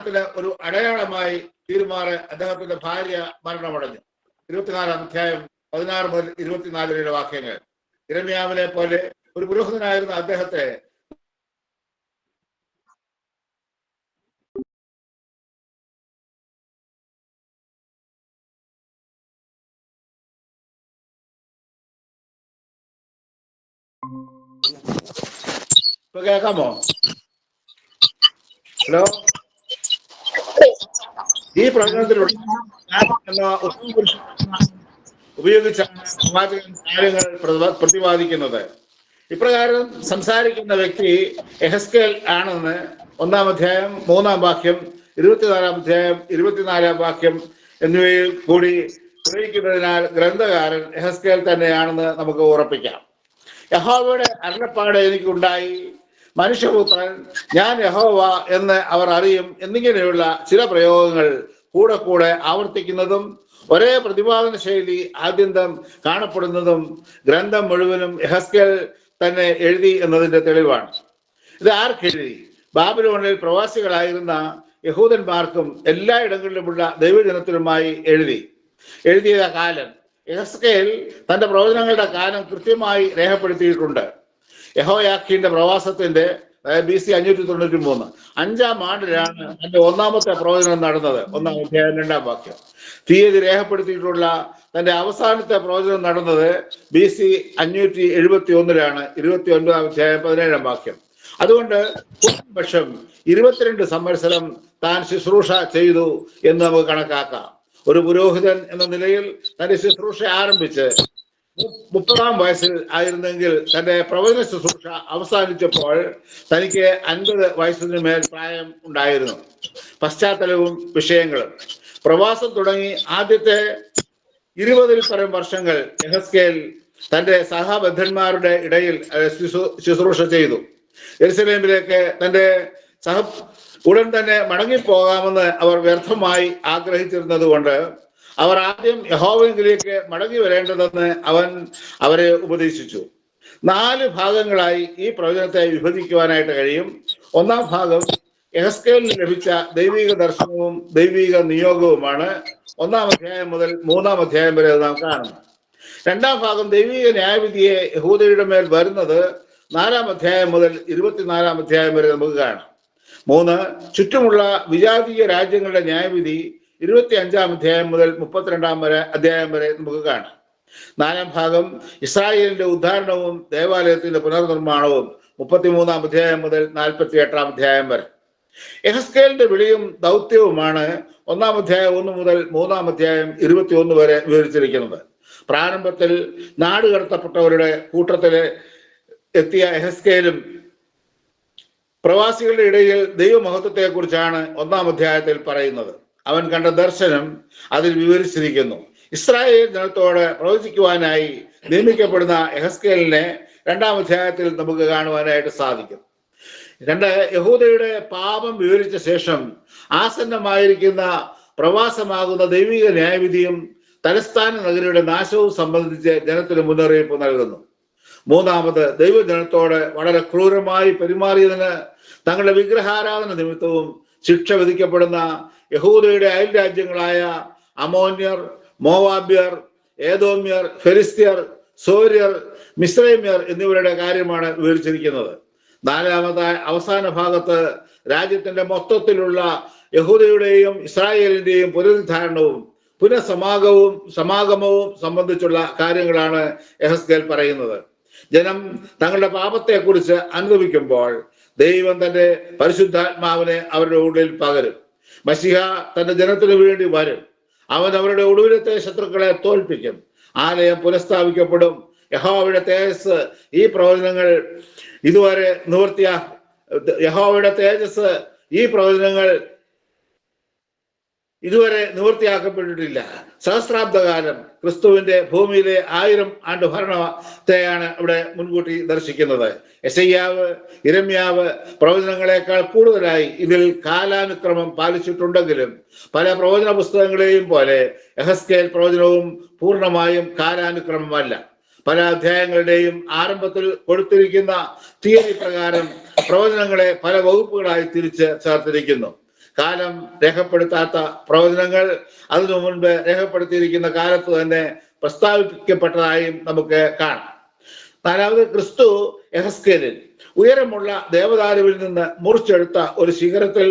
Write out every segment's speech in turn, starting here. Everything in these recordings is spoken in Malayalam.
ത്തിന് ഒരു അടയാളമായി തീരുമാറ് അദ്ദേഹത്തിന്റെ ഭാര്യ മരണമടഞ്ഞു. ഇരുപത്തിനാലാം അധ്യായം പതിനാറ് മുതൽ ഇരുപത്തിനാല് വരെയുള്ള വാക്യങ്ങൾ. ഇരമ്യാവിനെ പോലെ ഒരു പുരോഹിതനായിരുന്ന അദ്ദേഹത്തെ ഇപ്പൊ കേൾക്കാമോ? ഹലോ? ഈ പ്രകടനത്തിലൂടെ എന്ന ഉപയോഗിച്ച പ്രവാചകൻ കാര്യങ്ങൾ പ്രതി- പ്രതിപാദിക്കുന്നത്. ഇപ്രകാരം സംസാരിക്കുന്ന വ്യക്തി എഹസ്കേൽ ആണെന്ന് ഒന്നാം അധ്യായം മൂന്നാം വാക്യം ഇരുപത്തിനാലാം അധ്യായം ഇരുപത്തിനാലാം വാക്യം എന്നിവയിൽ കൂടി തെളിയിക്കുന്നതിനാൽ ഗ്രന്ഥകാരൻ എഹസ്കേൽ തന്നെയാണെന്ന് നമുക്ക് ഉറപ്പിക്കാം. യഹോവയുടെ അരുളപ്പാട് എനിക്കുണ്ടായി. മനുഷ്യപുത്രൻ ഞാൻ യഹോവ എന്ന് അവർ അറിയും എന്നിങ്ങനെയുള്ള ചില പ്രയോഗങ്ങൾ കൂടെ കൂടെ ആവർത്തിക്കുന്നതും ഒരേ പ്രതിപാദന ശൈലി ആദ്യന്തം കാണപ്പെടുന്നതും ഗ്രന്ഥം മുഴുവനും യഹസ്കൽ തന്നെ എഴുതി എന്നതിന്റെ തെളിവാണ്. ഇത് ആർക്കെഴുതി ബാബിലോണിൽ പ്രവാസികളായിരുന്ന യഹൂദന്മാർക്കും എല്ലായിടങ്ങളിലുമുള്ള ദൈവജനത്തിനുമായി എഴുതി. എഴുതിയ കാലം. എഹസ്കേൽ തന്റെ പ്രവചനങ്ങളുടെ കാലം കൃത്യമായി രേഖപ്പെടുത്തിയിട്ടുണ്ട്. യഹോയാഖിന്റെ പ്രവാസത്തിന്റെ ബി സി അഞ്ഞൂറ്റി തൊണ്ണൂറ്റി മൂന്ന് അഞ്ചാം ആണ്ടിലാണ് തന്റെ ഒന്നാമത്തെ പ്രവചനം നടന്നത്. ഒന്നാം അധ്യായം രണ്ടാം വാക്യം. തീയതി രേഖപ്പെടുത്തിയിട്ടുള്ള തന്റെ അവസാനത്തെ പ്രവചനം നടന്നത് ബി സി അഞ്ഞൂറ്റി എഴുപത്തി ഒന്നിലാണ് ഇരുപത്തി ഒൻപതാം അധ്യായം പതിനേഴാം വാക്യം. അതുകൊണ്ട് പക്ഷം ഇരുപത്തിരണ്ട് സംവത്സരം താൻ ശുശ്രൂഷ ചെയ്തു എന്ന് നമുക്ക് കണക്കാക്കാം. ഒരു പുരോഹിതൻ എന്ന നിലയിൽ തന്റെ ശുശ്രൂഷ ആരംഭിച്ച് മുപ്പതാം വയസ്സിൽ ആയിരുന്നെങ്കിൽ തന്റെ പ്രവചന ശുശ്രൂഷ അവസാനിച്ചപ്പോൾ തനിക്ക് അൻപത് വയസ്സിന് മേൽ പ്രായം ഉണ്ടായിരുന്നു. പശ്ചാത്തലവും വിഷയങ്ങളും. പ്രവാസം തുടങ്ങി ആദ്യത്തെ ഇരുപതിൽ പരം വർഷങ്ങൾ യഹസ്കേൽ തന്റെ സഹബദ്ധന്മാരുടെ ഇടയിൽ ശുശ്രൂഷ ചെയ്തു. എരുസലേമിലേക്ക് തന്റെ സഹ ഉടൻ തന്നെ മടങ്ങിപ്പോകാമെന്ന് അവർ വ്യർത്ഥമായി ആഗ്രഹിച്ചിരുന്നത് കൊണ്ട് അവർ ആദ്യം യഹോവെങ്കിലേക്ക് മടങ്ങി വരേണ്ടതെന്ന് അവൻ അവരെ ഉപദേശിച്ചു. നാല് ഭാഗങ്ങളായി ഈ പ്രവചനത്തെ വിഭജിക്കുവാനായിട്ട് കഴിയും. ഒന്നാം ഭാഗം എഹസ്കേലിന് ലഭിച്ച ദൈവിക ദർശനവും ദൈവിക നിയോഗവുമാണ്. ഒന്നാം അധ്യായം മുതൽ മൂന്നാം അധ്യായം വരെ നാം കാണുന്നു. രണ്ടാം ഭാഗം ദൈവിക ന്യായവിധിയെ യഹൂദയുടെ മേൽ വരുന്നത് നാലാം അധ്യായം മുതൽ ഇരുപത്തിനാലാം അധ്യായം വരെ നമുക്ക് കാണാം. മൂന്ന് ചുറ്റുമുള്ള വിജാതീയ രാജ്യങ്ങളുടെ ന്യായവിധി ഇരുപത്തി അഞ്ചാം അധ്യായം മുതൽ മുപ്പത്തിരണ്ടാം വരെ അധ്യായം വരെ നമുക്ക് കാണാം. നാലാം ഭാഗം ഇസ്രായേലിന്റെ ഉദ്ധാരണവും ദേവാലയത്തിന്റെ പുനർനിർമ്മാണവും മുപ്പത്തിമൂന്നാം അധ്യായം മുതൽ നാൽപ്പത്തി എട്ടാം അധ്യായം വരെ. എഹസ്കേലിന്റെ വിളിയും ദൗത്യവുമാണ് ഒന്നാം അധ്യായം ഒന്ന് മുതൽ മൂന്നാം അധ്യായം ഇരുപത്തി ഒന്ന് വരെ വിവരിച്ചിരിക്കുന്നത്. പ്രാരംഭത്തിൽ നാട് കടത്തപ്പെട്ടവരുടെ കൂട്ടത്തിൽ എത്തിയ എഹസ്കേലും പ്രവാസികളുടെ ഇടയിൽ ദൈവമഹത്വത്തെ കുറിച്ചാണ് ഒന്നാം അധ്യായത്തിൽ പറയുന്നത്. അവൻ കണ്ട ദർശനം അതിൽ വിവരിച്ചിരിക്കുന്നു. ഇസ്രായേൽ ജനത്തോട് പ്രവചിക്കുവാനായി നിയമിക്കപ്പെടുന്ന എഹസ്കേലിനെ രണ്ടാം അധ്യായത്തിൽ നമുക്ക് കാണുവാനായിട്ട് സാധിക്കും. രണ്ട് യഹൂദയുടെ പാപം വിവരിച്ച ശേഷം ആസന്നമായിരിക്കുന്ന പ്രവാസമാകുന്ന ദൈവിക ന്യായവിധിയും തലസ്ഥാന നഗരിയുടെ നാശവും സംബന്ധിച്ച് ജനത്തിന് മുന്നറിയിപ്പ് നൽകുന്നു. മൂന്നാമത് ദൈവജനത്തോട് വളരെ ക്രൂരമായി പെരുമാറിയതിന് തങ്ങളുടെ വിഗ്രഹാരാധന നിമിത്തവും ശിക്ഷ വിധിക്കപ്പെടുന്ന യഹൂദയുടെ അയൽ രാജ്യങ്ങളായ അമോന്യർ മോവാബ്യർ ഏതോമ്യർ ഫെലിസ്ത്യർ സോര്യർ മിശ്രൈമ്യർ എന്നിവരുടെ കാര്യമാണ് വിവരിച്ചിരിക്കുന്നത്. നാലാമത്തെ അവസാന ഭാഗത്ത് രാജ്യത്തിന്റെ മൊത്തത്തിലുള്ള യഹൂദയുടെയും ഇസ്രായേലിന്റെയും പുനരുദ്ധാരണവും പുനഃസമാഗവും സമാഗമവും സംബന്ധിച്ചുള്ള കാര്യങ്ങളാണ് എഹസ്കേൽ പറയുന്നത്. ജനം തങ്ങളുടെ പാപത്തെക്കുറിച്ച് അനുഭവിക്കുമ്പോൾ ദൈവം തന്റെ പരിശുദ്ധാത്മാവിനെ അവരുടെ ഉള്ളിൽ പകരും. മസിഹ തന്റെ ജനത്തിന് വേണ്ടി വരും. അവൻ അവരുടെ ഒടുവിലത്തെ ശത്രുക്കളെ തോൽപ്പിക്കും. ആലയം പുനഃസ്ഥാപിക്കപ്പെടും. യഹോവയുടെ തേജസ് ഈ പ്രവചനങ്ങൾ ഇതുവരെ നിവർത്തിയ യഹോവയുടെ തേജസ് ഈ പ്രവചനങ്ങൾ ഇതുവരെ നിവൃത്തിയാക്കപ്പെട്ടിട്ടില്ല സഹസ്രാബ്ദകാലം ക്രിസ്തുവിന്റെ ഭൂമിയിലെ ആയിരം ആണ്ട് ഭരണത്തെയാണ് ഇവിടെ മുൻകൂട്ടി ദർശിക്കുന്നത്. എസയ്യാവ് ഇരമ്യാവ് പ്രവചനങ്ങളെക്കാൾ കൂടുതലായി ഇതിൽ കാലാനുക്രമം പാലിച്ചിട്ടുണ്ടെങ്കിലും പല പ്രവചന പുസ്തകങ്ങളെയും പോലെ എഹസ്കേൽ പ്രവചനവും പൂർണമായും കാലാനുക്രമമല്ല. പല അധ്യായങ്ങളുടെയും ആരംഭത്തിൽ കൊടുത്തിരിക്കുന്ന തീയതി പ്രകാരം പ്രവചനങ്ങളെ പല വകുപ്പുകളായി തിരിച്ച് ചേർത്തിരിക്കുന്നു. കാലം രേഖപ്പെടുത്താത്ത പ്രവചനങ്ങൾ അതിനു മുൻപ് രേഖപ്പെടുത്തിയിരിക്കുന്ന കാലത്ത് തന്നെ പ്രസ്താവിക്കപ്പെട്ടതായും നമുക്ക് കാണാം. നാലാമത് ക്രിസ്തു എഹസ്കേലിൽ ഉയരമുള്ള ദേവദാരുവിൽ നിന്ന് മുറിച്ചെടുത്ത ഒരു ശിഖരത്തിൽ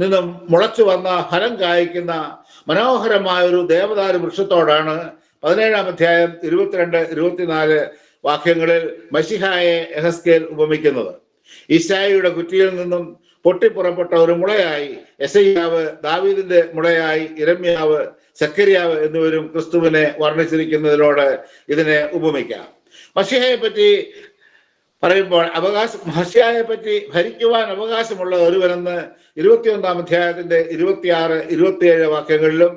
നിന്നും മുളച്ചു വന്ന ഫലം കായ്ക്കുന്ന മനോഹരമായ ഒരു ദേവദാരു വൃക്ഷത്തോടാണ് പതിനേഴാം അധ്യായം ഇരുപത്തിരണ്ട് ഇരുപത്തിനാല് വാക്യങ്ങളിൽ മഷിഹായെ എഹസ്കേൽ ഉപമിക്കുന്നത്. ഈശായിയുടെ കുറ്റിയിൽ നിന്നും പൊട്ടിപ്പുറപ്പെട്ട ഒരു മുളയായി എസയ്യാവ് ദാവീദിന്റെ മുളയായി ഇരമ്യാവ് സക്കരിയാവ് എന്നിവരും ക്രിസ്തുവിനെ വർണിച്ചിരിക്കുന്നതിനോട് ഇതിനെ ഉപമിക്കാം. മഷിഹയെ പറ്റി പറയുമ്പോൾ അവകാശം മഹസ്യായെ പറ്റി ഭരിക്കുവാൻ അവകാശമുള്ള ഒരുവനെന്ന് ഇരുപത്തിയൊന്നാം അധ്യായത്തിന്റെ ഇരുപത്തിയാറ് ഇരുപത്തിയേഴ് വാക്യങ്ങളിലും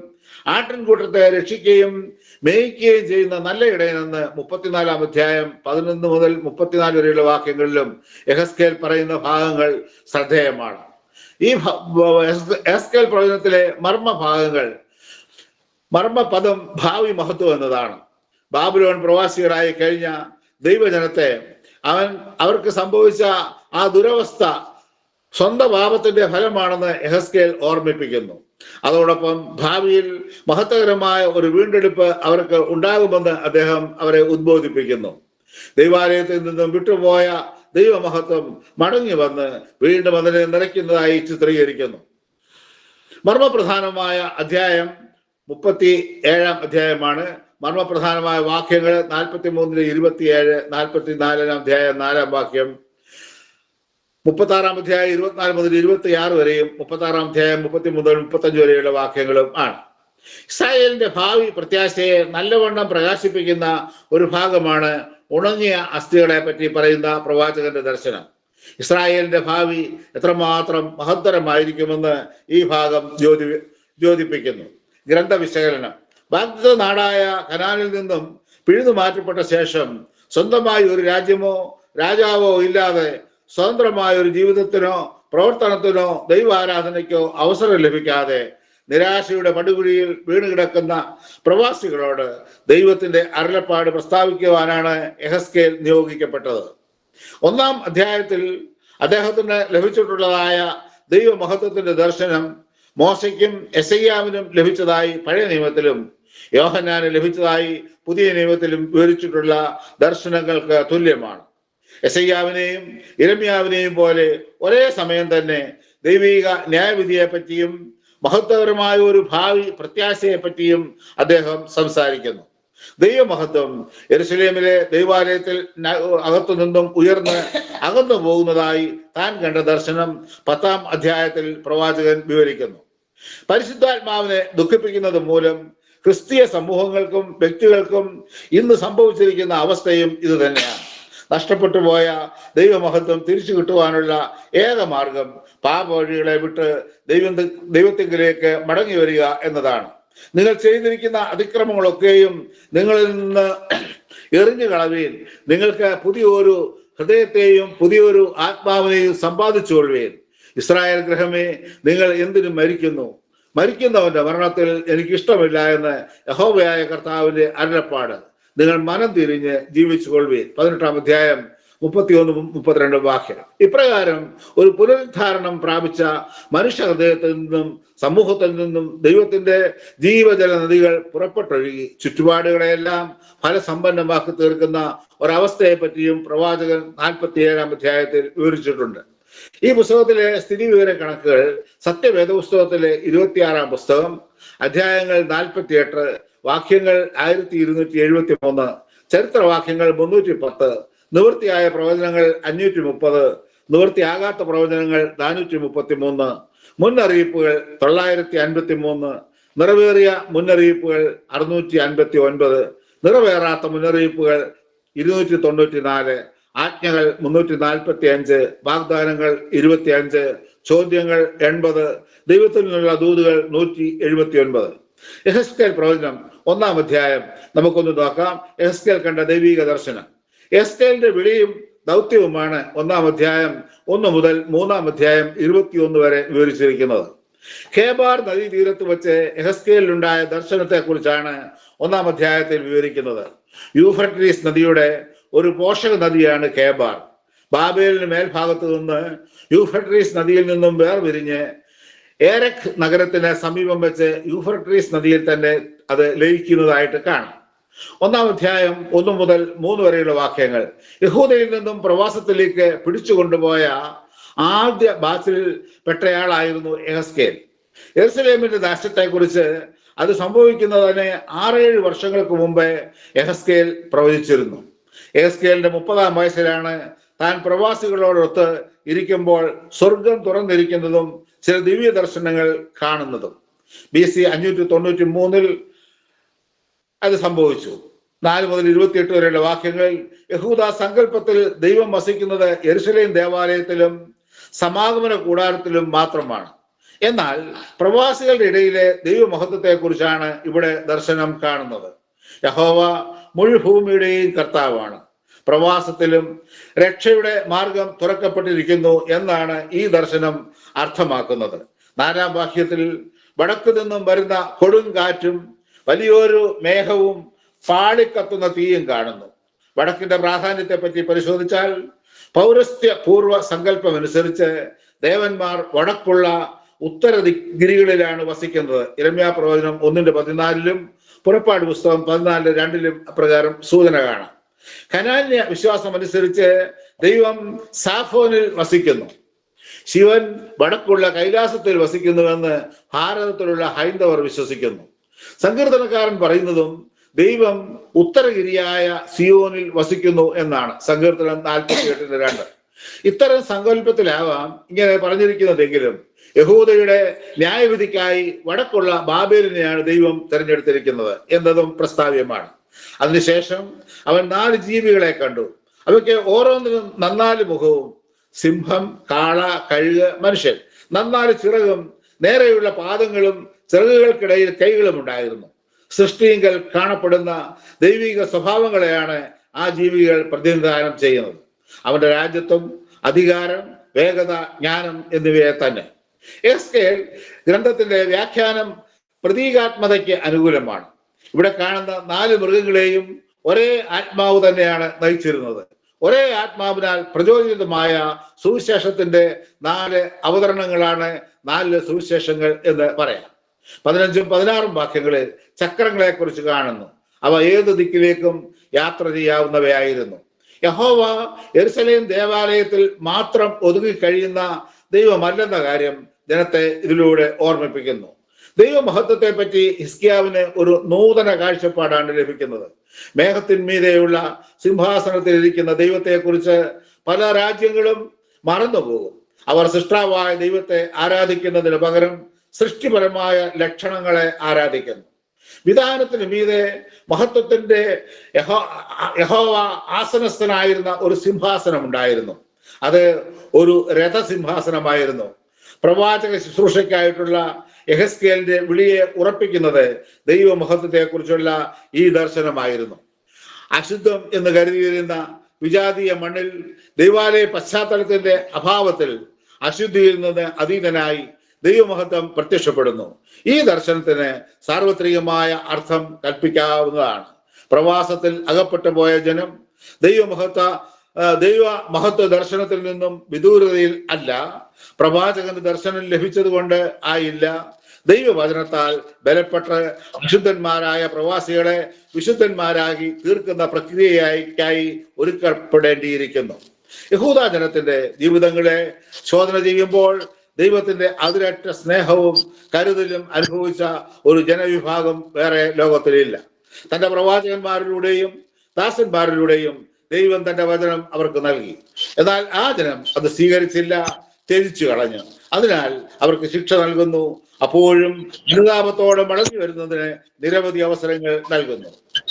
ആട്ടിൻകൂട്ടത്തെ രക്ഷിക്കുകയും മേയിക്കുകയും ചെയ്യുന്ന നല്ല ഇടയിൽ നിന്ന് മുപ്പത്തിനാലാം അധ്യായം പതിനൊന്ന് മുതൽ മുപ്പത്തിനാല് വരെയുള്ള വാക്യങ്ങളിലും എഹസ്കേൽ പറയുന്ന ഭാഗങ്ങൾ ശ്രദ്ധേയമാണ്. ഈ എഹസ്കേൽ പ്രവചനത്തിലെ മർമ്മ ഭാഗങ്ങൾ മർമ്മപദം ഭാവി മഹത്വം എന്നതാണ്. ബാബുലോൺ പ്രവാസികളായി കഴിഞ്ഞ ദൈവജനത്തെ അവൻ അവർക്ക് സംഭവിച്ച ആ ദുരവസ്ഥ സ്വന്തം പാപത്തിന്റെ ഫലമാണെന്ന് എഹസ്കേൽ ഓർമ്മിപ്പിക്കുന്നു. അതോടൊപ്പം ഭാവിയിൽ മഹത്വകരമായ ഒരു വീണ്ടെടുപ്പ് അവർക്ക് ഉണ്ടാകുമെന്ന് അദ്ദേഹം അവരെ ഉദ്ബോധിപ്പിക്കുന്നു. ദൈവാലയത്തിൽ നിന്നും വിട്ടുപോയ ദൈവമഹത്വം മടങ്ങി വന്ന് വീണ്ടും അതിനെ നിറയ്ക്കുന്നതായി ചിത്രീകരിക്കുന്നു. മർമ്മപ്രധാനമായ അധ്യായം മുപ്പത്തി ഏഴാം അധ്യായമാണ്. മർമ്മപ്രധാനമായ വാക്യങ്ങൾ നാൽപ്പത്തി മൂന്നിലെ ഇരുപത്തിയേഴ് നാൽപ്പത്തി നാലാം അധ്യായം നാലാം വാക്യം മുപ്പത്തി ആറാം അധ്യായം ഇരുപത്തിനാല് മുതൽ ഇരുപത്തി ആറ് വരെയും മുപ്പത്തി ആറാം അധ്യായം മുപ്പത്തി മുതൽ മുപ്പത്തഞ്ച് വരെയുള്ള വാക്യങ്ങളും ആണ്. ഇസ്രായേലിന്റെ ഭാവി പ്രത്യാശയെ നല്ലവണ്ണം പ്രകാശിപ്പിക്കുന്ന ഒരു ഭാഗമാണ് ഉണങ്ങിയ അസ്ഥികളെ പറ്റി പറയുന്ന പ്രവാചകന്റെ ദർശനം. ഇസ്രായേലിന്റെ ഭാവി എത്രമാത്രം മഹത്തരമായിരിക്കുമെന്ന് ഈ ഭാഗം ജ്യോതി ജ്യോതിപ്പിക്കുന്നു. ഗ്രന്ഥവിശകലനം. ബാധിത നാടായ കനാലിൽ നിന്നും പിഴുതു മാറ്റപ്പെട്ട ശേഷം സ്വന്തമായി ഒരു രാജ്യമോ രാജാവോ ഇല്ലാതെ സ്വതന്ത്രമായ ഒരു ജീവിതത്തിനോ പ്രവർത്തനത്തിനോ ദൈവാരാധനയ്ക്കോ അവസരം ലഭിക്കാതെ നിരാശയുടെ പടുകുഴിയിൽ വീണ് കിടക്കുന്ന പ്രവാസികളോട് ദൈവത്തിന്റെ അരുളപ്പാട് പ്രസ്താവിക്കുവാനാണ് എഹസ്കേൽ നിയോഗിക്കപ്പെട്ടത്. ഒന്നാം അധ്യായത്തിൽ അദ്ദേഹത്തിന് ലഭിച്ചിട്ടുള്ളതായ ദൈവമഹത്വത്തിന്റെ ദർശനം മോശയ്ക്കും എസയ്യാവിനും ലഭിച്ചതായി പഴയ നിയമത്തിലും യോഹന്നാന് ലഭിച്ചതായി പുതിയ നിയമത്തിലും വിവരിച്ചിട്ടുള്ള ദർശനങ്ങൾക്ക് തുല്യമാണ്. എസയ്യാവിനെയും ഇരമ്യാവിനെയും പോലെ ഒരേ സമയം തന്നെ ദൈവിക ന്യായവിധിയെ പറ്റിയും മഹത്വകരമായ ഒരു ഭാവി പ്രത്യാശയെ പറ്റിയും അദ്ദേഹം സംസാരിക്കുന്നു. ദൈവമഹത്വം എരുസലേമിലെ ദൈവാലയത്തിൽ അകത്തു നിന്നും ഉയർന്ന് അകന്നു പോകുന്നതായി താൻ കണ്ട ദർശനം പത്താം അധ്യായത്തിൽ പ്രവാചകൻ വിവരിക്കുന്നു. പരിശുദ്ധാത്മാവിനെ ദുഃഖിപ്പിക്കുന്നത് മൂലം ക്രിസ്തീയ സമൂഹങ്ങൾക്കും വ്യക്തികൾക്കും ഇന്ന് സംഭവിച്ചിരിക്കുന്ന അവസ്ഥയും ഇത് തന്നെയാണ് നഷ്ടപ്പെട്ടു പോയ ദൈവമഹത്വം തിരിച്ചു കിട്ടുവാനുള്ള ഏക മാർഗം പാപവഴികളെ വിട്ട് ദൈവ ദൈവത്തിങ്കിലേക്ക് മടങ്ങി വരിക എന്നതാണ്. നിങ്ങൾ ചെയ്തിരിക്കുന്ന അതിക്രമങ്ങളൊക്കെയും നിങ്ങളിൽ നിന്ന് എറിഞ്ഞു കളവീൻ. നിങ്ങൾക്ക് പുതിയൊരു ഹൃദയത്തെയും പുതിയൊരു ആത്മാവിനെയും സമ്പാദിച്ചുകൊള്ളുവേൻ ഇസ്രായേൽ ഗ്രഹമേ നിങ്ങൾ എന്തിനും മരിക്കുന്നു? മരിക്കുന്നവന്റെ മരണത്തിൽ എനിക്കിഷ്ടമില്ല എന്ന് യഹോവയായ കർത്താവിന്റെ അരുളപ്പാട്. നിങ്ങൾ മനം തിരിഞ്ഞ് ജീവിച്ചു കൊള്ളുവീൻ പതിനെട്ടാം അധ്യായം മുപ്പത്തിയൊന്ന് മുപ്പത്തിരണ്ട് വാക്യം ഇപ്രകാരം ഒരു പുനരുദ്ധാരണം പ്രാപിച്ച മനുഷ്യ ഹൃദയത്തിൽ നിന്നും സമൂഹത്തിൽ നിന്നും ദൈവത്തിന്റെ ജീവജല നദികൾ പുറപ്പെട്ടൊഴുകി. ചുറ്റുപാടുകളെല്ലാം ഫലസമ്പന്നമാക്കി തീർക്കുന്ന ഒരവസ്ഥയെ പറ്റിയും പ്രവാചകൻ നാൽപ്പത്തിയേഴാം അധ്യായത്തിൽ വിവരിച്ചിട്ടുണ്ട്. ഈ പുസ്തകത്തിലെ സ്ഥിതി വിവര കണക്കുകൾ സത്യവേദ പുസ്തകത്തിലെ ഇരുപത്തിയാറാം പുസ്തകം അധ്യായങ്ങൾ നാൽപ്പത്തിയെട്ട് വാക്യങ്ങൾ ആയിരത്തി ഇരുന്നൂറ്റി എഴുപത്തി മൂന്ന് ചരിത്രവാക്യങ്ങൾ മുന്നൂറ്റി പത്ത് നിവൃത്തിയായ പ്രവചനങ്ങൾ അഞ്ഞൂറ്റി മുപ്പത് നിവൃത്തിയാകാത്ത പ്രവചനങ്ങൾ നാനൂറ്റി മുപ്പത്തി മൂന്ന് മുന്നറിയിപ്പുകൾ തൊള്ളായിരത്തി അൻപത്തി മൂന്ന് നിറവേറിയ മുന്നറിയിപ്പുകൾ അറുന്നൂറ്റി അൻപത്തി ഒൻപത് നിറവേറാത്ത മുന്നറിയിപ്പുകൾ ഇരുന്നൂറ്റി തൊണ്ണൂറ്റി നാല് ആജ്ഞകൾ മുന്നൂറ്റി നാൽപ്പത്തി അഞ്ച് വാഗ്ദാനങ്ങൾ ഇരുപത്തി അഞ്ച് ചോദ്യങ്ങൾ എൺപത് ദൈവത്തിൽ നിന്നുള്ള ദൂതുകൾ നൂറ്റി എഴുപത്തി ഒൻപത് എഹസ്കേൽ പ്രവചനം ഒന്നാം അധ്യായം. നമുക്കൊന്ന് നോക്കാം. എഹസ്കേൽ കണ്ട ദൈവിക ദർശനം. എഹസ്കേലിന്റെ വിളിയും ദൗത്യവുമാണ് ഒന്നാം അധ്യായം ഒന്ന് മുതൽ മൂന്നാം അധ്യായം ഇരുപത്തിയൊന്ന് വരെ വിവരിച്ചിരിക്കുന്നത്. ഖേബാർ നദീ തീരത്ത് വെച്ച് എഹസ്കേലിലുണ്ടായ ദർശനത്തെ കുറിച്ചാണ് ഒന്നാം അധ്യായത്തിൽ വിവരിക്കുന്നത്. യൂഫ്രട്ടീസ് നദിയുടെ ഒരു പോഷക നദിയാണ് ഖേബാർ ബാബേലിന് മേൽഭാഗത്ത് നിന്ന് യൂഫ്രട്ടീസ് നദിയിൽ നിന്നും വേർപിരിഞ്ഞ് ഏരക് നഗരത്തിന് സമീപം വെച്ച് യൂഫർട്രീസ് നദിയിൽ തന്നെ അത് ലയിക്കുന്നതായിട്ട് കാണാം. ഒന്നാം അധ്യായം ഒന്നു മുതൽ മൂന്ന് വരെയുള്ള വാക്യങ്ങൾ. യഹൂദയിൽ നിന്നും പ്രവാസത്തിലേക്ക് പിടിച്ചുകൊണ്ടുപോയ ആദ്യ ബാച്ചിൽ പെട്ടയാളായിരുന്നു എഹസ്കേൽ. എറുസലേമിന്റെ നാശത്തെക്കുറിച്ച് അത് സംഭവിക്കുന്നതിന് ആറേഴ് വർഷങ്ങൾക്ക് മുമ്പേ എഹസ്കേൽ പ്രവചിച്ചിരുന്നു. എഹസ്കേലിന്റെ മുപ്പതാം വയസ്സിലാണ് താൻ പ്രവാസികളോടൊത്ത് ഇരിക്കുമ്പോൾ സ്വർഗം തുറന്നിരിക്കുന്നതും ചില ദിവ്യ ദർശനങ്ങൾ കാണുന്നതും ബി സി അഞ്ഞൂറ്റി തൊണ്ണൂറ്റി മൂന്നിൽ അത് സംഭവിച്ചു. നാല് മുതൽ ഇരുപത്തിയെട്ട് വരെയുള്ള വാക്യങ്ങൾ യഹൂദ സങ്കല്പത്തിൽ ദൈവം വസിക്കുന്നത് യരുഷലേം ദേവാലയത്തിലും സമാഗമന കൂടാരത്തിലും മാത്രമാണ്. എന്നാൽ പ്രവാസികളുടെ ഇടയിലെ ദൈവമഹത്വത്തെ കുറിച്ചാണ് ഇവിടെ ദർശനം കാണുന്നത്. യഹോവ മുഴുഭൂമിയുടെയും കർത്താവാണ്. പ്രവാസത്തിലും രക്ഷയുടെ മാർഗം തുറക്കപ്പെട്ടിരിക്കുന്നു എന്നാണ് ഈ ദർശനം അർത്ഥമാക്കുന്നത്. നാലാം വാക്യത്തിൽ വടക്കു നിന്നും വരുന്ന കൊടുങ്കാറ്റും വലിയൊരു മേഘവും ഫാളിക്കത്തുന്ന തീയും കാണുന്നു. വടക്കിന്റെ പ്രാധാന്യത്തെ പറ്റി പരിശോധിച്ചാൽ പൗരസ്ത്യ പൂർവ സങ്കല്പം അനുസരിച്ച് ദേവന്മാർ വടക്കുള്ള ഉത്തര ദിഗിരികളിലാണ് വസിക്കുന്നത്. ഇരമ്യാ പ്രവചനം ഒന്നിന്റെ പതിനാലിലും പുറപ്പാട് പുസ്തകം പതിനാലിൽ രണ്ടിലും അപ്രകാരം സൂചന കാണാം. ഖനാന്യ വിശ്വാസം അനുസരിച്ച് ദൈവം സാഫോനിൽ വസിക്കുന്നു. ശിവൻ വടക്കുള്ള കൈലാസത്തിൽ വസിക്കുന്നുവെന്ന് ഭാരതത്തിലുള്ള ഹൈന്ദവർ വിശ്വസിക്കുന്നു. സങ്കീർത്തനക്കാരൻ പറയുന്നതും ദൈവം ഉത്തരഗിരിയായ സിയോനിൽ വസിക്കുന്നു എന്നാണ്. സങ്കീർത്തനം നാൽപ്പത്തി എട്ടിന് രണ്ട്. ഇത്തരം സങ്കല്പത്തിലാവാം ഇങ്ങനെ പറഞ്ഞിരിക്കുന്നതെങ്കിലും യഹൂദയുടെ ന്യായവിധിക്കായി വടക്കുള്ള ബാബേലിനെയാണ് ദൈവം തിരഞ്ഞെടുത്തിരിക്കുന്നത് എന്നതും പ്രസ്താവ്യമാണ്. അതിനുശേഷം അവൻ നാല് ജീവികളെ കണ്ടു. അവയ്ക്ക് ഓരോന്നിനും നന്നാൽ മുഖവും സിംഹം കാള കഴുക് മനുഷ്യൻ. നന്നാൽ ചിറകും നേരെയുള്ള പാദങ്ങളും ചിറകുകൾക്കിടയിൽ കൈകളും ഉണ്ടായിരുന്നു. സൃഷ്ടിയെങ്കിൽ കാണപ്പെടുന്ന ദൈവിക സ്വഭാവങ്ങളെയാണ് ആ ജീവികൾ പ്രതിനിധാനം ചെയ്യുന്നത്. അവന്റെ രാജ്യത്വം അധികാരം വേഗത ജ്ഞാനം എന്നിവയെ തന്നെ. എസ് കെ ഗ്രന്ഥത്തിന്റെ വ്യാഖ്യാനം പ്രതീകാത്മതയ്ക്ക് അനുകൂലമാണ്. ഇവിടെ കാണുന്ന നാല് മൃഗങ്ങളെയും ഒരേ ആത്മാവ് തന്നെയാണ് നയിച്ചിരുന്നത്. ഒരേ ആത്മാവിനാൽ പ്രചോദിതമായ സുവിശേഷത്തിന്റെ നാല് അവതരണങ്ങളാണ് നാല് സുവിശേഷങ്ങൾ എന്ന് പറയാം. പതിനഞ്ചും പതിനാറും വാക്യങ്ങളിൽ ചക്രങ്ങളെ കുറിച്ച് കാണുന്നു. അവ ഏത് ദിക്കിലേക്കും യാത്ര ചെയ്യാവുന്നവയായിരുന്നു. യഹോവ എരുസലേം ദേവാലയത്തിൽ മാത്രം ഒതുങ്ങി കഴിയുന്ന ദൈവമല്ലെന്ന കാര്യം ജനത്തെ ഇതിലൂടെ ഓർമ്മിപ്പിക്കുന്നു. ദൈവമഹത്വത്തെ പറ്റി ഹിസ്കിയാവിന് ഒരു നൂതന കാഴ്ചപ്പാടാണ് ലഭിക്കുന്നത്. മേഘത്തിന്മീതെയുള്ള സിംഹാസനത്തിൽ ഇരിക്കുന്ന ദൈവത്തെക്കുറിച്ച് പല രാജ്യങ്ങളും മറന്നുപോകും. അവർ സൃഷ്ടാവായ ദൈവത്തെ ആരാധിക്കുന്നതിന് പകരം സൃഷ്ടിപരമായ ലക്ഷണങ്ങളെ ആരാധിക്കുന്നു. വിധാനത്തിന് മീതെ മഹത്വത്തിന്റെ യഹോ യഹോവ ആസനസ്ഥനായിരുന്ന ഒരു സിംഹാസനം ഉണ്ടായിരുന്നു അത് ഒരു രഥസിംഹാസനമായിരുന്നു. പ്രവാചക ശുശ്രൂഷയ്ക്കായിട്ടുള്ള യഹസ്കേലിന്റെ വിളിയെ ഉറപ്പിക്കുന്നത് ദൈവമഹത്വത്തെ കുറിച്ചുള്ള ഈ ദർശനമായിരുന്നു. അശുദ്ധം എന്ന് കരുതിയിരുന്ന വിജാതീയ മണ്ണിൽ ദൈവാലയ പശ്ചാത്തലത്തിന്റെ അഭാവത്തിൽ അശുദ്ധിയിൽ നിന്ന് അതീതനായി ദൈവമഹത്വം പ്രത്യക്ഷപ്പെടുന്നു. ഈ ദർശനത്തിന് സാർവത്രികമായ അർത്ഥം കൽപ്പിക്കാവുന്നതാണ്. പ്രവാസത്തിൽ അകപ്പെട്ടു പോയ ജനം ദൈവമഹത്വ ദൈവ മഹത്വ ദർശനത്തിൽ നിന്നും വിദൂരതയിൽ അല്ല പ്രവാചകന് ദർശനം ലഭിച്ചതുകൊണ്ട് ആയില്ല. ദൈവവചനത്താൽ ബലപ്പെട്ട വിശുദ്ധന്മാരായ പ്രവാസികളെ വിശുദ്ധന്മാരാക്കി തീർക്കുന്ന പ്രക്രിയയായി ഒരുക്കപ്പെടേണ്ടിയിരിക്കുന്നു. യഹൂദ ജനത്തിന്റെ ജീവിതങ്ങളെ ശോധന ചെയ്യുമ്പോൾ ദൈവത്തിന്റെ അതിരറ്റ സ്നേഹവും കരുതലും അനുഭവിച്ച ഒരു ജനവിഭാഗം വേറെ ലോകത്തിലില്ല. തന്റെ പ്രവാചകന്മാരിലൂടെയും ദാസന്മാരിലൂടെയും ദൈവം തന്റെ വചനം അവർക്ക് നൽകി. എന്നാൽ ആ ജനം അത് സ്വീകരിച്ചില്ല. ത്യജിച്ചു കളഞ്ഞു. അതിനാൽ അവർക്ക് ശിക്ഷ നൽകുന്നു. അപ്പോഴും അനുതാപത്തോടെ മടങ്ങി വരുന്നതിന് നിരവധി അവസരങ്ങൾ നൽകുന്നു.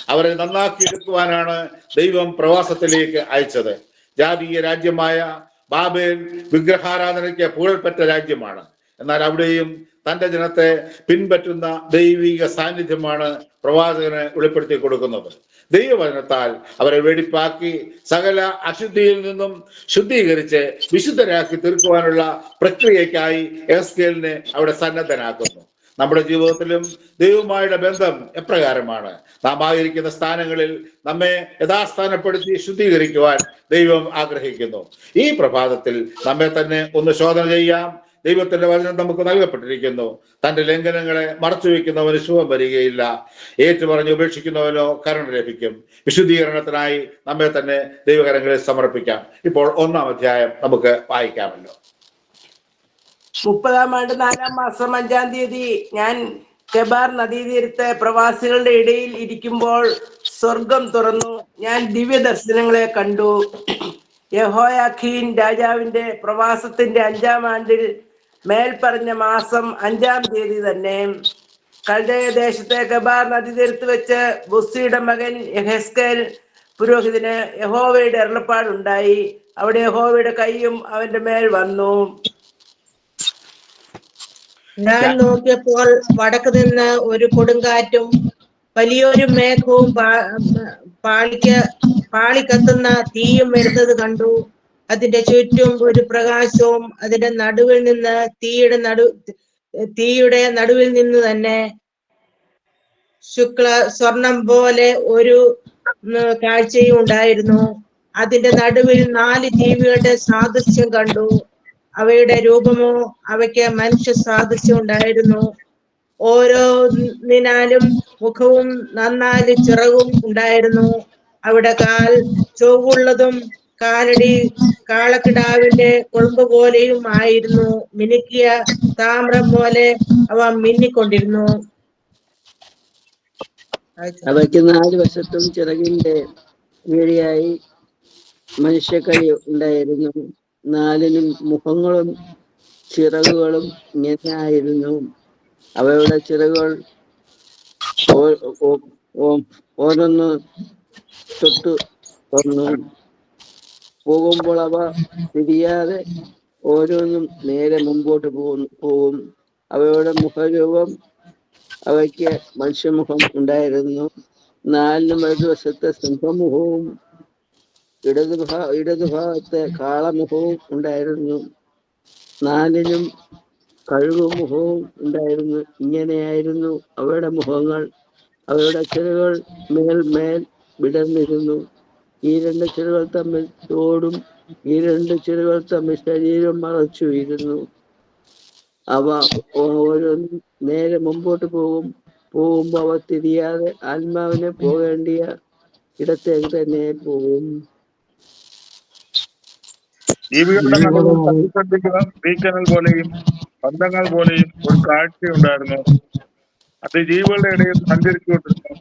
അവരെ നന്നാക്കി എടുക്കുവാനാണ് ദൈവം പ്രവാസത്തിലേക്ക് അയച്ചത്. ജാതീയ രാജ്യമായ ബാബേൽ വിഗ്രഹാരാധനയ്ക്ക് പുകഴ്പെറ്റ രാജ്യമാണ്. എന്നാൽ അവിടെയും തന്റെ ജനത്തെ പിൻപറ്റുന്ന ദൈവിക സാന്നിധ്യമാണ് പ്രവാചകന് വെളിപ്പെടുത്തി കൊടുക്കുന്നത്. ദൈവവചനത്താൽ അവരെ വെടിപ്പാക്കി സകല അശുദ്ധിയിൽ നിന്നും ശുദ്ധീകരിച്ച് വിശുദ്ധരാക്കി തീർക്കുവാനുള്ള പ്രക്രിയയ്ക്കായി എസ്കേലിനെ അവിടെ സന്നദ്ധനാക്കുന്നു. നമ്മുടെ ജീവിതത്തിലും ദൈവമായുടെ ബന്ധം എപ്രകാരമാണ്? നാം ആയിരിക്കുന്ന സ്ഥാനങ്ങളിൽ നമ്മെ യഥാസ്ഥാനപ്പെടുത്തി ശുദ്ധീകരിക്കുവാൻ ദൈവം ആഗ്രഹിക്കുന്നു. ഈ പ്രഭാതത്തിൽ നമ്മെ തന്നെ ഒന്ന് ശോധന ചെയ്യാം. ദൈവത്തിന്റെ വചനം നമുക്ക് നൽകപ്പെട്ടിരിക്കുന്നു. തന്റെ ലംഘനങ്ങളെ മറച്ചു വയ്ക്കുന്നവന് ശുഭം വരികയില്ല. ഏറ്റുപറഞ്ഞ് ഉപേക്ഷിക്കുന്നവനോ കരുണ ലഭിക്കും. വിശുദ്ധീകരണത്തിനായി നമ്മെ തന്നെ ദൈവകരങ്ങളിൽ സമർപ്പിക്കാം. ഇപ്പോൾ ഒന്നാം അധ്യായം നമുക്ക് വായിക്കാമല്ലോ. മുപ്പതാം ആണ്ട് നാലാം മാസം അഞ്ചാം തീയതി ഞാൻ കെബാർ നദീതീരത്ത് പ്രവാസികളുടെ ഇടയിൽ ഇരിക്കുമ്പോൾ സ്വർഗം തുറന്നു. ഞാൻ ദിവ്യ ദർശനങ്ങളെ കണ്ടു. യഹോയാഖീൻ രാജാവിന്റെ പ്രവാസത്തിന്റെ അഞ്ചാം ആണ്ടിൽ മേൽപ്പറഞ്ഞ മാസം അഞ്ചാം തീയതി തന്നെ കൽദയ ദേശത്തെ നദി തീർത്ത് വെച്ച് ബുസ്സിയുടെ മകൻ ഹെസ്കൽ പുരോഹിതന് യഹോവയുടെ അരുളപ്പാടുണ്ടായി അവിടെ യഹോവയുടെ കൈയും അവന്റെ മേൽ വന്നു. ഞാൻ നോക്കിയപ്പോൾ വടക്ക് നിന്ന് ഒരു കൊടുങ്കാറ്റും വലിയൊരു മേഘവും പാളിക്ക് പാളി പാളിക്കത്തുന്ന തീയും വരുന്നത് കണ്ടു. അതിന്റെ ചുറ്റും ഒരു പ്രകാശവും അതിന്റെ നടുവിൽ നിന്ന് തീയുടെ നടു തീയുടെ നടുവിൽ നിന്ന് തന്നെ ശുക്ല സ്വർണം പോലെ ഒരു കാഴ്ചയും ഉണ്ടായിരുന്നു. അതിന്റെ നടുവിൽ നാല് ജീവികളുടെ സാദൃശ്യം കണ്ടു. അവയുടെ രൂപമോ അവയ്ക്ക് മനുഷ്യ സാദൃശ്യം ഉണ്ടായിരുന്നു. ഓരോന്നിനാലും മുഖവും നന്നാൽ ചിറകും ഉണ്ടായിരുന്നു. അവിടെ കാൽ ചൊവ്വുള്ളതും കാലടി കാളക്കിടാവിന്റെ കൊഴുമ്പ് പോലെയും ആയിരുന്നു മിനുക്കിയ താമ്രം പോലെ അവ മിന്നിക്കൊണ്ടിരുന്നു. അവയ്ക്ക് നാല് വശത്തും ചിറകിന്റെ കീഴിയായി മനുഷ്യക്കൈ ഉണ്ടായിരുന്നു. നാലിനും മുഖങ്ങളും ചിറകുകളും ഇങ്ങനെ ആയിരുന്നു അവയുടെ ചിറകുകൾ ഓരോന്ന് തൊട്ടു വന്നു. പോകുമ്പോൾ അവ തിരിയാതെ ഓരോന്നും നേരെ മുമ്പോട്ട് പോകുന്നു പോകും. അവയുടെ മുഖരൂപം അവയ്ക്ക് മനുഷ്യമുഖം ഉണ്ടായിരുന്നു. നാലിനും വലതുവശത്തെ സിംഹമുഖവും ഇടതുഭാ ഇടതുഭാഗത്തെ കാളമുഖവും ഉണ്ടായിരുന്നു. നാലിനും കഴുകുമുഖവും ഉണ്ടായിരുന്നു. ഇങ്ങനെയായിരുന്നു അവയുടെ മുഖങ്ങൾ. ചിറകൾ മേൽ മേൽ വിടർന്നിരുന്നു. ഈ രണ്ട് ചെടികൾ തമ്മിൽ തോടും ഈ രണ്ട് ചെടികൾ തമ്മിൽ ശരീരം മറച്ചു ഇരുന്നു. അവ ഓരോ നേരെ മുമ്പോട്ട് പോകും പോകുമ്പോ അവ തിരിയാതെ ആത്മാവിനെ പോകേണ്ടിയ ഇടത്തേക്ക് തന്നെ പോകും. ജീവികളുടെ പോലെയും ബന്ധങ്ങൾ പോലെയും ഒരു കാഴ്ചയുണ്ടായിരുന്നു അത് ജീവികളുടെ ഇടയിൽ സഞ്ചരിച്ചുകൊണ്ടിരുന്നു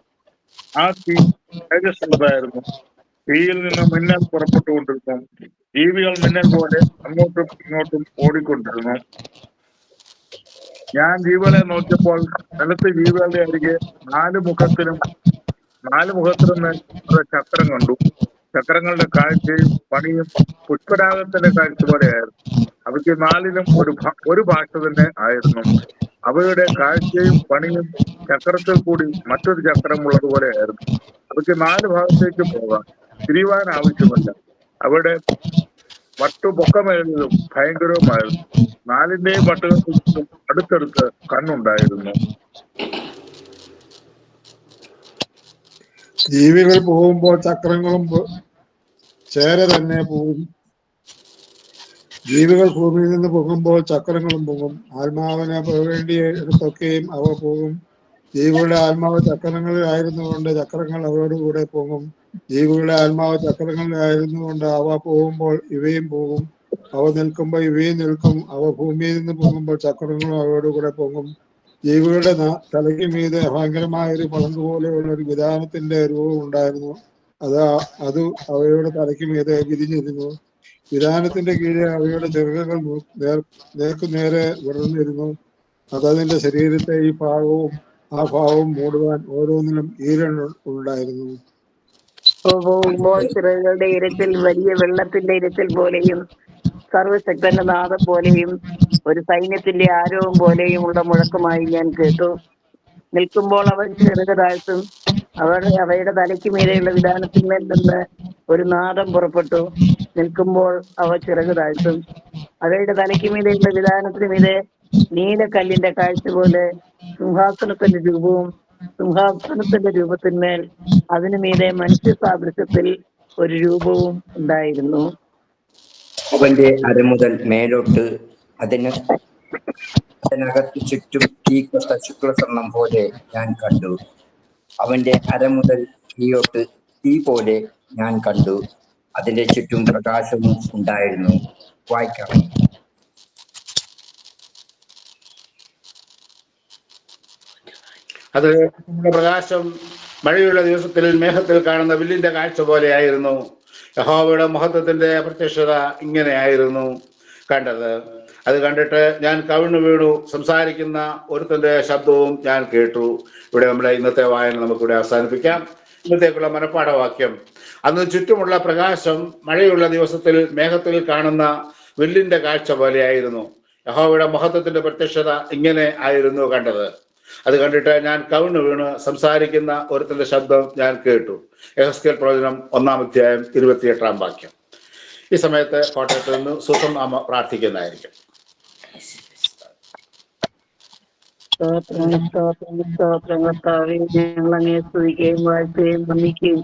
ആ തീ തേജസ്സുള്ളതായിരുന്നു. തീയിൽ നിന്ന് മിന്നൽ പുറപ്പെട്ടുകൊണ്ടിരുന്നു. ജീവികൾ മിന്നൽ പോലെ അങ്ങോട്ടും ഇങ്ങോട്ടും ഓടിക്കൊണ്ടിരുന്നു. ഞാൻ ജീവികളെ നോക്കിയപ്പോൾ നിലത്ത് ജീവികളുടെ അരികെ നാല് മുഖത്തിനും നാല് മുഖത്തിനും ചക്രം കണ്ടു. ചക്രങ്ങളുടെ കാഴ്ചയും പണിയും പുഷ്പരാഗത്തിന്റെ കാഴ്ച പോലെയായിരുന്നു. അവയ്ക്ക് നാലിലും ഒരു ഒരു ഭാഷ തന്നെ ആയിരുന്നു. അവയുടെ കാഴ്ചയും പണിയും ചക്രത്തിൽ കൂടി മറ്റൊരു ചക്രം ഉള്ളതുപോലെയായിരുന്നു. അവയ്ക്ക് നാല് ഭാഗത്തേക്ക് പോകാം. തിരിയുവാൻ ആവശ്യമല്ല അവിടെ വട്ടു പൊക്കമേറിയതും ഭയങ്കരവുമായിരുന്നു നാലിന്റെയും വട്ടുകൾക്ക് അടുത്തടുത്ത് കണ്ണുണ്ടായിരുന്നു. ജീവികൾ പോകുമ്പോൾ ചക്രങ്ങളും ചേര തന്നെ പോകും ജീവികൾ ഭൂമിയിൽ നിന്ന് പോകുമ്പോൾ ചക്രങ്ങളും പോകും. ആത്മാവിനെ വേണ്ടി എടുത്തൊക്കെയും അവ പോകും. ജീവികളുടെ ആത്മാവ് ചക്രങ്ങളിലായിരുന്നുകൊണ്ട് ചക്രങ്ങൾ അവയോടുകൂടെ പോകും. ജീവികളുടെ ആത്മാവ് ചക്രങ്ങളിലായിരുന്നു കൊണ്ട് അവ പോകുമ്പോൾ ഇവയും പോകും. അവ നിൽക്കുമ്പോൾ ഇവയും നിൽക്കും. അവ ഭൂമിയിൽ നിന്ന് പോകുമ്പോൾ ചക്രങ്ങളും അവയോടുകൂടെ പോകും ജീവികളുടെ തലയ്ക്ക് മീതെ ഭയങ്കരമായ ഒരു പളങ്ക് പോലെയുള്ള ഒരു വിധാനത്തിന്റെ രൂപം ഉണ്ടായിരുന്നു. അത് അത് അവയുടെ തലയ്ക്ക് മീതെ വിരിഞ്ഞിരുന്നു. വിധാനത്തിന്റെ കീഴെ അവയുടെ ചെറുകൾ നേർക്കുനേരെ നേർ നേർക്കു നേരെ വിടർന്നിരുന്നു. അതതിന്റെ ശരീരത്തെ ഈ ഭാഗവും ആ ഭാവവും മൂടുവാൻ ഓരോന്നിനും ഈരൺ ഉണ്ടായിരുന്നു. പോകുമ്പോൾ ചിറകുകളുടെ ഇരച്ചിൽ വലിയ വെള്ളത്തിന്റെ ഇരച്ചിൽ പോലെയും സർവശക്തന്റെ നാദം പോലെയും ഒരു സൈന്യത്തിന്റെ ആരവം പോലെയും ഉള്ള മുഴക്കമായി ഞാൻ കേട്ടു. നിൽക്കുമ്പോൾ അവൻ ചെറുക താഴ്ത്തും അവർ അവയുടെ തലയ്ക്ക് മീതെയുള്ള വിധാനത്തിന്മേൽ നിന്ന് ഒരു നാദം പുറപ്പെട്ടു. നിൽക്കുമ്പോൾ അവ ചിറക് താഴ്ത്തും അവയുടെ തലയ്ക്ക് മീതെയുള്ള വിധാനത്തിന് മീതെ നീലക്കല്ലിന്റെ കാഴ്ച പോലെ സിംഹാസനത്തിന്റെ രൂപവും സിംഹാസനത്തിന്റെ രൂപത്തിന്മേൽ അതിനു മീതെ മനുഷ്യ സാദൃശ്യത്തിൽ ഒരു രൂപവും ഉണ്ടായിരുന്നു. അവന്റെ അരമുതൽ മേലോട്ട് അതിന് അതിനകത്ത് ചുറ്റും തീക്കൊത്ത ശുക്ലസ്വർണം പോലെ ഞാൻ കണ്ടു. അവന്റെ അര മുതൽ കീഴോട്ട് തീ പോലെ ഞാൻ കണ്ടു. അതിന്റെ ചുറ്റും പ്രകാശവും ഉണ്ടായിരുന്നു. വായിക്കണം അത് നമ്മുടെ പ്രകാശം മഴയുള്ള ദിവസത്തിൽ മേഘത്തിൽ കാണുന്ന വില്ലിന്റെ കാഴ്ച പോലെയായിരുന്നു. യഹോവയുടെ മഹത്വത്തിന്റെ പ്രത്യക്ഷത ഇങ്ങനെയായിരുന്നു കണ്ടത്. അത് കണ്ടിട്ട് ഞാൻ കവിണ്ണു വീണു. സംസാരിക്കുന്ന ഒരുത്തന്റെ ശബ്ദവും ഞാൻ കേട്ടു. ഇവിടെ നമ്മുടെ ഇന്നത്തെ വായന നമുക്കിവിടെ അവസാനിപ്പിക്കാം. ഇന്നത്തേക്കുള്ള മനഃപ്പാഠവാക്യം. അന്ന് ചുറ്റുമുള്ള പ്രകാശം മഴയുള്ള ദിവസത്തിൽ മേഘത്തിൽ കാണുന്ന വില്ലിന്റെ കാഴ്ച പോലെയായിരുന്നു. യഹോവയുടെ മഹത്വത്തിന്റെ പ്രത്യക്ഷത ഇങ്ങനെ ആയിരുന്നു കണ്ടത്. അത് കണ്ടിട്ട് ഞാൻ കവിണ് വീണ് സംസാരിക്കുന്ന ഒരുത്തന്റെ ശബ്ദം ഞാൻ കേട്ടു. എഹസ്കേൽ പ്രവചനം ഒന്നാം അധ്യായം ഇരുപത്തിയെട്ടാം വാക്യം. ഈ സമയത്ത് കോട്ടയത്ത് നിന്ന് സുഖം അമ്മ പ്രാർത്ഥിക്കുന്നതായിരിക്കും. സ്തോത്രങ്ങൾ സ്തോത്രങ്ങൾ സ്തോത്രങ്ങൾ ഞങ്ങൾ അങ്ങേ സ്തുതിക്കുകയും വാഴ്ത്തുകയും വന്ദിക്കുകയും